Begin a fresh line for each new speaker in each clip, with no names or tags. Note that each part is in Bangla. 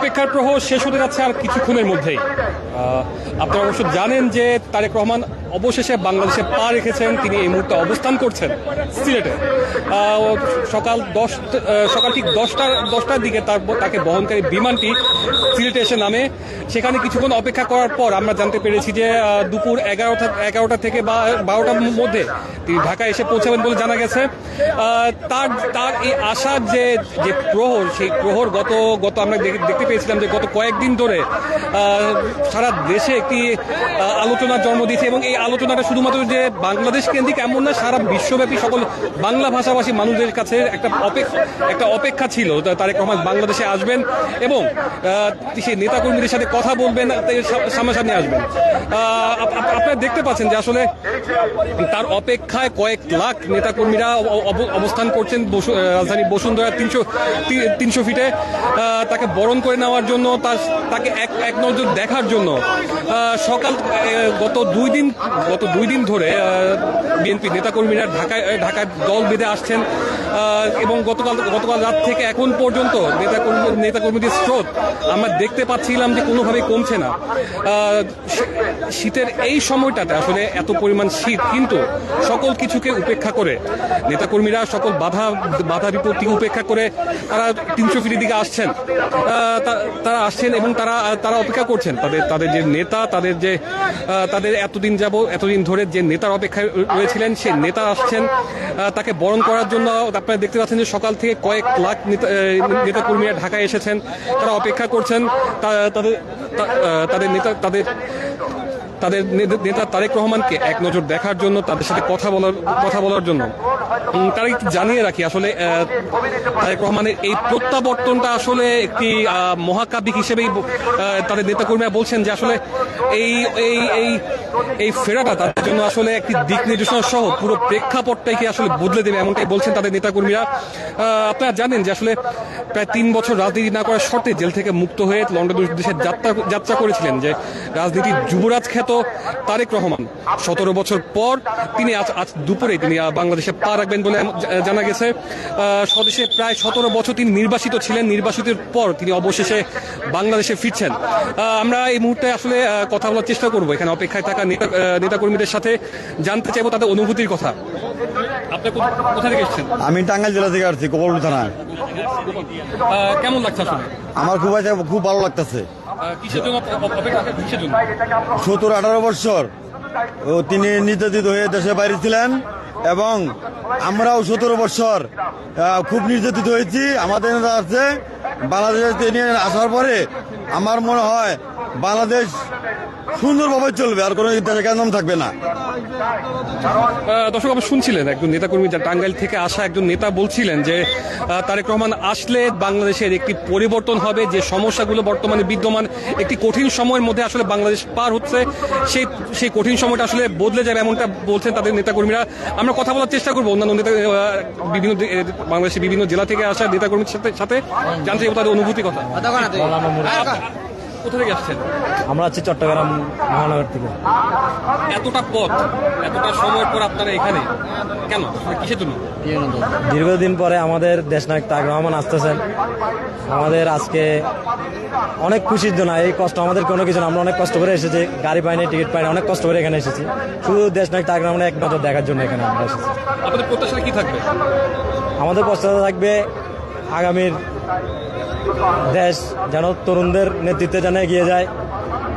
অপেক্ষার প্রহর শেষ হতে যাচ্ছে আর কিছুক্ষণের মধ্যেই। আপনারা অবশ্য জানেন যে তারেক রহমান অবশেষে বাংলাদেশে পা রেখেছেন, তিনি এই মুহূর্তে অবস্থান করছেন সিলেটে। সকাল দশ সকাল ঠিক দশটা, দশটার দিকে তার তাকে বহনকারী বিমানটি সিলেটে এসে নামে। সেখানে কিছুক্ষণ অপেক্ষা করার পর আমরা জানতে পেরেছি যে দুপুর এগারোটা এগারোটা থেকে বা, বারোটার মধ্যে তিনি ঢাকায় এসে পৌঁছাবেন বলে জানা গেছে। তার তার এই আশার যে যে প্রহর, সেই প্রহর গত গত আমরা দেখ- দেখতে পেয়েছিলাম যে গত কয়েকদিন ধরে সারা দেশে একটি আলোচনার জন্ম দিয়েছে এবং এই আলোচনাটা শুধুমাত্র যে বাংলাদেশ কেন্দ্রিক এমন না, সারা বিশ্বব্যাপী সকল বাংলা ভাষাভাষী মানুষদের কাছে একটা অপেক্ষা একটা অপেক্ষা ছিল। তারেক রহমান বাংলাদেশে আসবেন এবং সেই নেতাকর্মীদের সাথে কথা বলবেন সামনাসামনি আসবেন। আপ- আপ- আপনারা দেখতে পাচ্ছেন যে আসলে তার অপেক্ষায় কয়েক লাখ নেতাকর্মীরা অব- অব- অবস্থান করছেন রাজধানী বসুন্ধরা তিনশো তিনশো ফিটে। তাকে বরণ করে নেওয়ার জন্য, তার তাকে এক এক নজর দেখার জন্য সকাল গত দুই দিন গত দুই দিন ধরে বিএনপি নেতাকর্মীরা ঢাকায় ঢাকায় দল বেঁধে আসছেন। এবং গতকাল গতকাল রাত থেকে এখন পর্যন্ত নেতাকর্মী, নেতাকর্মীদের স্রোত আমরা দেখতে পাচ্ছিলাম যে কোনোভাবেই কমছে না। শীতের এই সময়টাতে আসলে এত পরিমাণ শীত কিন্তু সকল কিছুকে উপেক্ষা করে। নেতাকর্মীরা সকল বাধা বাধা বিপত্তি উপেক্ষা করে তারা তিনশো ফিটের দিকে আসছেন। তারা আসছেন এবং তারা তারা অপেক্ষা করছেন। তাদের তাদের যে নেতা, তাদের যে তাদের এতদিন যাব এতদিন ধরে যে নেতার অপেক্ষায় রয়েছিলেন সেই নেতা আসছেন। তাকে বরণ করার জন্য আপনারা দেখতে পাচ্ছেন যে সকাল থেকে কয়েক লাখ নেতা নেতা কর্মীরা ঢাকায় এসেছেন। তারা অপেক্ষা করছেন। তাদের তাদের নেতা, তাদের তাদের নেতা তারেক রহমানকে এক নজর দেখার জন্য, তাদের সাথে কথা বলার কথা বলার জন্য। তারা একটু জানিয়ে রাখি, আসলে তারেক রহমানের এই প্রত্যাবর্তনটা আসলে একটি মহাকাব্যিক হিসেবেই তাদের নেতাকর্মীরা বলছেন যে আসলে এই এই এই এই ফেরাটা তাদের জন্য আসলে একটি দিক নির্দেশনা সহ পুরো প্রেক্ষাপটটাকে আসলে বদলে দেবে, এমনটাই বলছেন তাদের নেতাকর্মীরা। আপনারা জানেন যে আসলে প্রায় তিন বছর রাজনীতি না করার শর্তে জেল থেকে মুক্ত হয়ে লন্ডন দেশের যাত্রা যাত্রা করেছিলেন যে রাজনীতির যুবরাজ খ্যাত তারেক রহমান। সতেরো বছর পর তিনি আজ আজ দুপুরে তিনি বাংলাদেশে পা রাখবেন বলে জানা গেছে। স্বদেশে প্রায় সতেরো বছর তিনি নির্বাসিত ছিলেন। নির্বাসিতের পর তিনি অবশেষে বাংলাদেশে ফিরছেন। আমরা এই মুহূর্তে আসলে কথা বলার চেষ্টা করব। এখানে অপেক্ষায় থাকা নেতাকর্মীদের সাথে জানতে চাইব তাদের অনুভূতির কথা। আপনি কোথা- কোথা থেকে এসেছেন?
আমি টাঙ্গাইল জেলা থেকে আসছি গোপালপুর থানায়।
কেমন লাগছে আসলে?
আমার খুব খুব ভালো লাগতেছে। সত্তর আঠারো বছর তিনি নির্যাতিত হয়ে দেশে বাইরে ছিলেন। এবং আমরাও সতেরো বছর খুব নির্যাতিত হয়েছি। আমাদের আছে, বাংলাদেশে আসার পরে আমার মনে হয় বাংলাদেশ সুন্দরভাবে চলবে আর কোনো কেন থাকবে না।
দর্শক আপনি শুনছিলেন একজন নেতাকর্মী যা টাঙ্গাইল থেকে আসা একজন নেতা বলছিলেন যে তারেক রহমান আসলে বাংলাদেশের একটি পরিবর্তন হবে যে সমস্যাগুলো বর্তমানে বিদ্যমান একটি কঠিন সময়ের মধ্যে আসলে বাংলাদেশ পার হচ্ছে সেই সেই কঠিন সময়টা আসলে বদলে যাবে এমনটা বলছেন তাদের নেতাকর্মীরা। আমরা কথা বলার চেষ্টা করব অন্যান্য নেতা বিভিন্ন বাংলাদেশের বিভিন্ন জেলা থেকে আসা নেতাকর্মীর সাথে সাথে জানতে চাইব তাদের অনুভূতি কথা। কোথা থেকে আসছেন?
আমরা আছি চট্টগ্রাম মহানগর থেকে।
এতটা পথ এতটা সময় পর আপনারা এখানে? কেন? কিসের জন্য?
দীর্ঘদিন পরে আমাদের দেশনায়ক তাক রহমান আসতেছেন। আমাদের আজকে অনেক খুশির জন্য এই কষ্ট আমাদের কোনো কিছু না। আমরা অনেক কষ্ট করে এসেছি গাড়ি পাইনি টিকিট পাইনি অনেক কষ্ট করে এখানে এসেছি। শুধু দেশনায়ক তাক রহমান এক নজর দেখার জন্য এখানে আমরা এসেছি।
আপনাদের প্রত্যাশা কি থাকবে?
আমাদের প্রস্তাব থাকবে আগামীর দেশ যেন তরুণদের নেতৃত্বে যেন এগিয়ে যায়।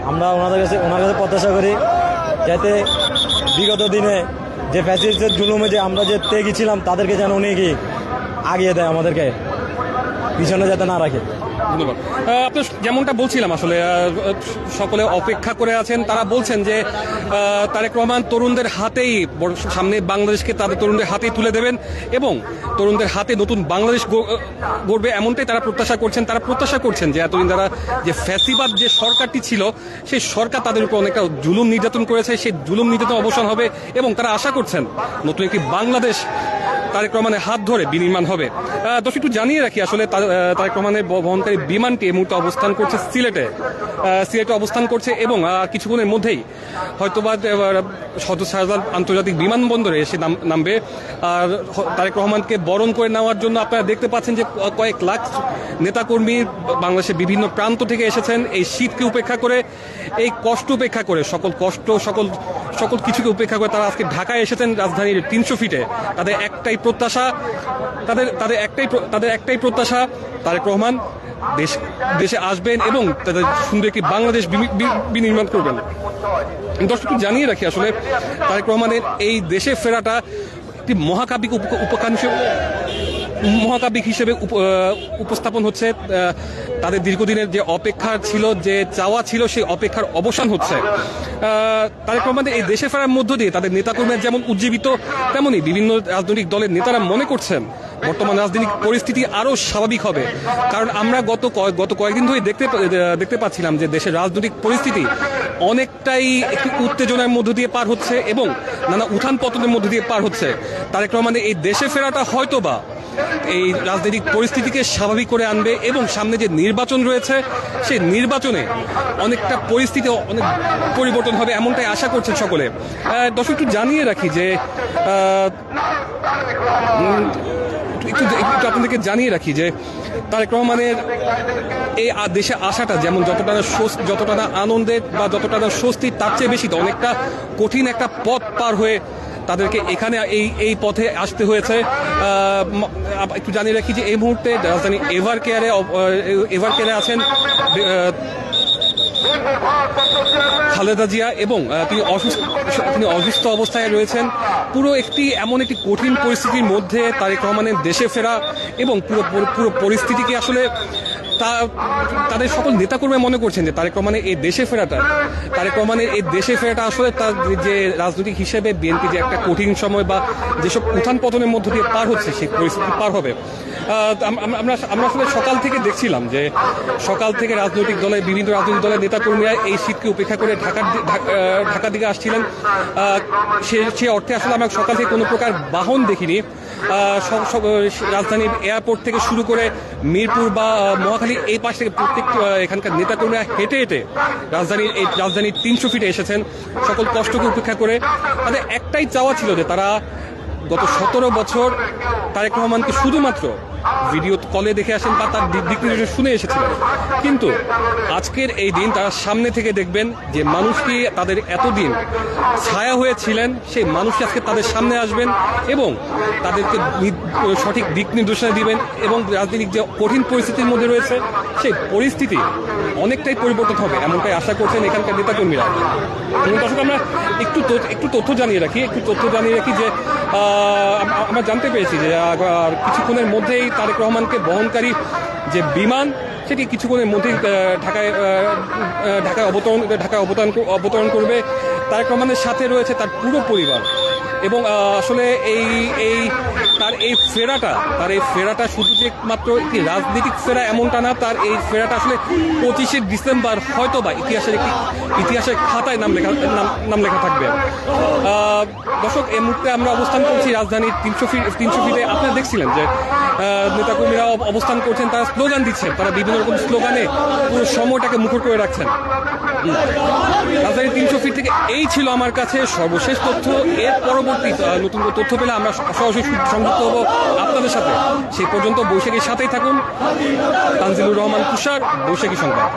আমরা ওনাদের কাছে ওনার কাছে প্রত্যাশা করি যাতে বিগত দিনে যে ফ্যাসিলিটিসের জুলুমে যে আমরা যে তেগিয়েছিলাম তাদেরকে যেন উনি কি আগিয়ে দেয় আমাদেরকে, পিছনে যাতে না রাখে।
ধন্যবাদ। আহ, আপনি যেমনটা বলছিলাম আসলে সকলে অপেক্ষা করে আছেন তারা বলছেন যে তারেক রহমান তরুণদের হাতেই সামনে বাংলাদেশকে তাদের তরুণদের হাতেই তুলে দেবেন এবং তরুণদের হাতে নতুন বাংলাদেশ গড়বে এমনটাই তারা প্রত্যাশা করছেন। তারা প্রত্যাশা করছেন যে এতদিন তারা যে ফ্যাসিবাদ যে সরকারটি ছিল সেই সরকার তাদের উপর অনেকটা জুলুম নির্যাতন করেছে সেই জুলুম নির্যাতন অবসান হবে এবং তারা আশা করছেন নতুন একটি বাংলাদেশ তারেক রহমানের হাত ধরে বিনির্মাণ হবে। দর্শক, একটু জানিয়ে রাখি আসলে তার- তারেক রহমানের বহনকারী বিমানটি এই মুহূর্তে অবস্থান করছে সিলেটে। সিলেটে অবস্থান করছে এবং কিছুক্ষণের মধ্যেই হয়তোবা সদর শাহজালাল আন্তর্জাতিক বিমানবন্দরে এসে নাম- নামবে। আর তারেক রহমানকে বরণ করে নেওয়ার জন্য আপনারা দেখতে পাচ্ছেন যে কয়েক লাখ নেতাকর্মী বাংলাদেশের বিভিন্ন প্রান্ত থেকে এসেছেন। এই শীতকে উপেক্ষা করে, এই কষ্ট উপেক্ষা করে, সকল কষ্ট, সকল সকল কিছুকে উপেক্ষা করে তারা আজকে ঢাকায় এসেছেন রাজধানীর তিনশো ফিটে। তাদের একটাই প্রত্যাশা, তাদের তাদের একটাই তাদের একটাই প্রত্যাশা, তারেক রহমান দেশ, দেশে আসবেন এবং তাদের সুন্দর একটি বাংলাদেশ বিনির্মাণ করবেন। দর্শক জানিয়ে রাখি আসলে, তারেক রহমানের এই দেশে ফেরাটা একটি মহাকাব্যিক উপ- উপকান হিসেবে মহাকাব্যিক হিসেবে উপ- উপস্থাপন হচ্ছে তাদের দীর্ঘদিনের যে অপেক্ষা ছিল যে চাওয়া ছিল সেই অপেক্ষার অবসান হচ্ছে। আহ, তারেক রহমানের এই দেশে ফেরার মধ্য দিয়ে তাদের নেতাকর্মীরা যেমন উজ্জীবিত তেমনই বিভিন্ন রাজনৈতিক দলের নেতারা মনে করছেন বর্তমান রাজনৈতিক পরিস্থিতি আরও স্বাভাবিক হবে। কারণ আমরা গত গত কয়েকদিন ধরে দেখতে দেখতে পাচ্ছিলাম যে দেশের রাজনৈতিক পরিস্থিতি অনেকটাই একটি উত্তেজনার মধ্য দিয়ে পার হচ্ছে এবং নানা উত্থান পতনের মধ্য দিয়ে পার হচ্ছে। তারেক রহমানের এই দেশে ফেরাটা হয়তোবা এই রাজনৈতিক পরিস্থিতিকে স্বাভাবিক করে আনবে এবং সামনে যে নির্বাচন রয়েছে, সেই নির্বাচনে অনেকটা পরিস্থিতি অনেক পরিবর্তন হবে এমনটাই আশা করছেন সকলে। দর্শক, একটু জানিয়ে রাখি যে একটু একটু আপনাদেরকে জানিয়ে রাখি যে, তারেক রহমানের এই দেশে আসাটা যেমন যতটা না যতটা না আনন্দের বা যতটা না স্বস্তি তার চেয়ে বেশি অনেকটা কঠিন একটা পথ পার হয়ে তাদেরকে এখানে এই এই পথে আসতে হয়েছে। একটু জানিয়ে রাখি যে এই মুহূর্তে রাজধানী এভার কেয়ারে এভার কেয়ারে আছেন খালেদা জিয়া এবং তিনি অসুস্থ তিনি অসুস্থ অবস্থায় রয়েছেন। পুরো একটি, এমন একটি কঠিন পরিস্থিতির মধ্যে তারেক রহমানের দেশে ফেরা এবং পুরো- পুরো পরিস্থিতিকে আসলে তা, তাদের সকল নেতাকর্মী মনে করছেন যে তারেক রহমানের এই দেশে ফেরাটা, তারেক রহমানের এই দেশে ফেরাটা আসলে তার যে রাজনৈতিক হিসেবে বিএনপি যে একটা কঠিন সময় বা যেসব উত্থান পতনের মধ্য দিয়ে পার হচ্ছে, সেই পরিস্থিতি পার হবে। আমরা আমরা আসলে সকাল থেকে দেখছিলাম যে সকাল থেকে রাজনৈতিক দলের, বিভিন্ন রাজনৈতিক দলের নেতাকর্মীরা এই শীতকে উপেক্ষা করে ঢাকার ঢাকার দিকে আসছিলেন। সে সে অর্থে আসলে আমরা সকাল থেকে কোনো প্রকার বাহন দেখিনি। রাজধানীর এয়ারপোর্ট থেকে শুরু করে মিরপুর বা মহাখালী এই পাশ থেকে প্রত্যেক এখানকার নেতাকর্মীরা হেঁটে হেঁটে রাজধানীর, এই রাজধানীর তিনশো ফিটে এসেছেন। সকল কষ্টকে উপেক্ষা করে তাদের একটাই চাওয়া ছিল যে তারা গত সতেরো বছর তারেক রহমানকে শুধুমাত্র ভিডিও কলে দেখে আসেন বা তার দিক নির্দেশনা শুনে এসেছিলেন। কিন্তু আজকের এই দিন তারা সামনে থেকে দেখবেন যে মানুষটি তাদের এতদিন ছায়া হয়েছিলেন, সেই মানুষটি আজকে তাদের সামনে আসবেন এবং তাদেরকে সঠিক দিক নির্দেশনা দিবেন এবং রাজনৈতিক যে কঠিন পরিস্থিতির মধ্যে রয়েছে, সেই পরিস্থিতি অনেকটাই পরিবর্তন হবে এমনটাই আশা করছেন এখানকার নেতাকর্মীরা। দর্শক, আমরা একটু একটু তথ্য জানিয়ে রাখি, একটু তথ্য জানিয়ে রাখি যে আমরা জানতে পেরেছি যে কিছুক্ষণের মধ্যেই তারেক রহমানকে বহনকারী যে বিমান, সেটি কিছুক্ষণের মধ্যেই ঢাকায় ঢাকায় অবতরণ ঢাকায় অবতরণ অবতরণ করবে। তারেক রহমানের সাথে রয়েছে তার পুরো পরিবার। এবং আসলে এই এই, তার এই ফেরাটা, তার এই ফেরাটা শুধু যে মাত্র একটি রাজনৈতিক ফেরা এমনটা না, তার এই ফেরাটা আসলে পঁচিশে ডিসেম্বর হয়তো বা ইতিহাসের একটি ইতিহাসের খাতায় নাম লেখা নাম লেখা থাকবে। দর্শক, এই মুহূর্তে আমরা অবস্থান করছি রাজধানীর তিনশো ফিট তিনশো ফিটে। আপনারা দেখছিলেন যে নেতাকর্মীরা কর্মীরা অবস্থান করছেন, তারা স্লোগান দিচ্ছেন তারা বিভিন্ন রকম স্লোগানে পুরো সময়টাকে মুখর করে রাখছেন। রাজধানী তিনশো ফিট থেকে এই ছিল আমার কাছে সর্বশেষ তথ্য। এর পরবর্তী নতুন তথ্য পেলে আমরা সরাসরি সংযুক্ত হব আপনাদের সাথে। সেই পর্যন্ত বৈশাখীর সাথেই থাকুন। তানজিলুর রহমান তুষার, বৈশাখী সংবাদ।